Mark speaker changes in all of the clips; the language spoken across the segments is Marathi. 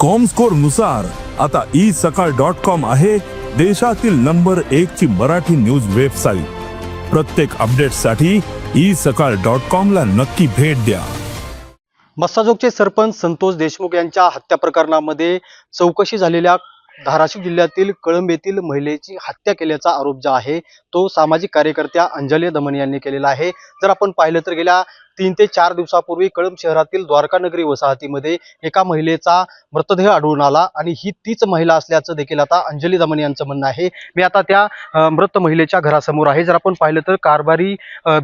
Speaker 1: कॉमस्कोरनुसार आता ई सकाळ डॉट कॉम आहे देशातील नंबर एक ची मराठी न्यूज वेबसाईट प्रत्येक अपडेटसाठी ई सकाळ डॉट कॉम ला नक्की भेट द्या.
Speaker 2: मस्साजोगचे सरपंच संतोष देशमुख यांच्या हत्या प्रकरणामध्ये चौकशी झालेल्या धाराशिव जिल्ह्यातील कळंब येथील महिलेची हत्या केल्याचा आरोप जो आहे तो सामाजिक कार्यकर्त्या अंजली दमन यांनी केलेला आहे. जर आपण पाहिलं तर गेल्या तीन ते चार दिवसापूर्वी कळंब शहरातील द्वारकानगरी वसाहतीमध्ये एका महिलेचा मृतदेह आढळून आला आणि ही तीच महिला असल्याचं देखील आता अंजली दमन यांचं म्हणणं आहे. मी आता त्या मृत महिलेच्या घरासमोर आहे. जर आपण पाहिलं तर कारभारी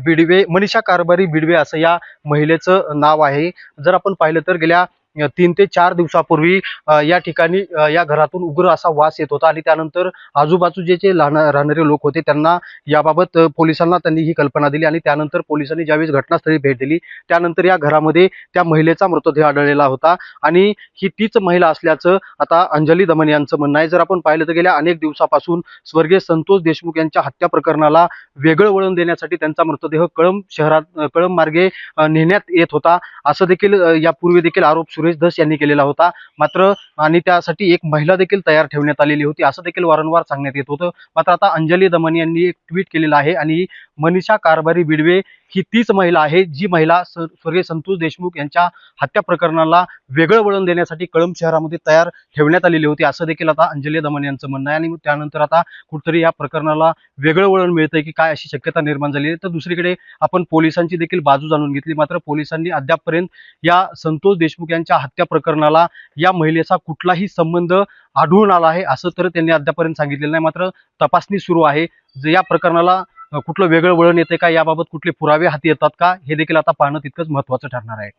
Speaker 2: बिडवे मनीषा कारभारी बिडवे असं या महिलेचं नाव आहे. जर आपण पाहिलं तर गेल्या तीन ते चार दिवसापूर्वी या ठिकाणी या घरातून उग्र असा वास येत होता आणि त्यानंतर आजूबाजूचे जे लहान- राहणारे लोक होते त्यांना याबाबत पोलिसांना त्यांनी ही कल्पना दिली आणि त्यानंतर पोलिसांनी ज्यावेळेस घटनास्थळी भेट दिली त्यानंतर या घरामध्ये त्या महिलेचा मृतदेह आढळलेला होता आणि ही तीच महिला असल्याचं आता अंजली दमन यांचं म्हणणं आहे. जर आपण पाहिलं तर गेल्या अनेक दिवसापासून स्वर्गीय संतोष देशमुख यांच्या हत्या प्रकरणाला वेगळं वळण देण्यासाठी त्यांचा मृतदेह कळंब शहरात कळंब मार्गे नेण्यात येत होता. असं देखील यापूर्वी देखील आरोप सुरू सुरेश धस यांनी केलेला होता. मात्र आणि त्यासाठी एक महिला देखील तयार ठेवण्यात आलेली होती. असं देखील वारंवार सांगण्यात येत होतं. मात्र आता अंजली दमन यांनी एक ट्विट केलेलं आहे आणि मनीषा कारभारी बिडवे ही तीच महिला आहे जी महिला स्वर्गीय संतोष देशमुख यांच्या हत्या प्रकरणाला वेगळं वळण देण्यासाठी कळंब शहरामध्ये तयार ठेवण्यात आलेली होती. असं देखील आता अंजली दमन यांचं म्हणणं आहे. आणि त्यानंतर आता कुठतरी या प्रकरणाला वेगळं वळण मिळतंय की काय अशी शक्यता निर्माण झाली आहे. तर दुसरीकडे आपण पोलिसांची देखील बाजू जाणून घेतली. मात्र पोलिसांनी अद्यापपर्यंत या संतोष देशमुख यांच्या हत्या प्रकरणाला या महिलेचा कुठलाही संबंध आढळून आला आहे असं तर त्यांनी अद्यापर्यंत सांगितलेलं नाही. मात्र तपासणी सुरू आहे. या प्रकरणाला कुठलं वेगळं वळण येते का? याबाबत कुठले पुरावे हाती येतात का? हे देखील आता पाहणं तितकंच महत्त्वाचं ठरणार आहे.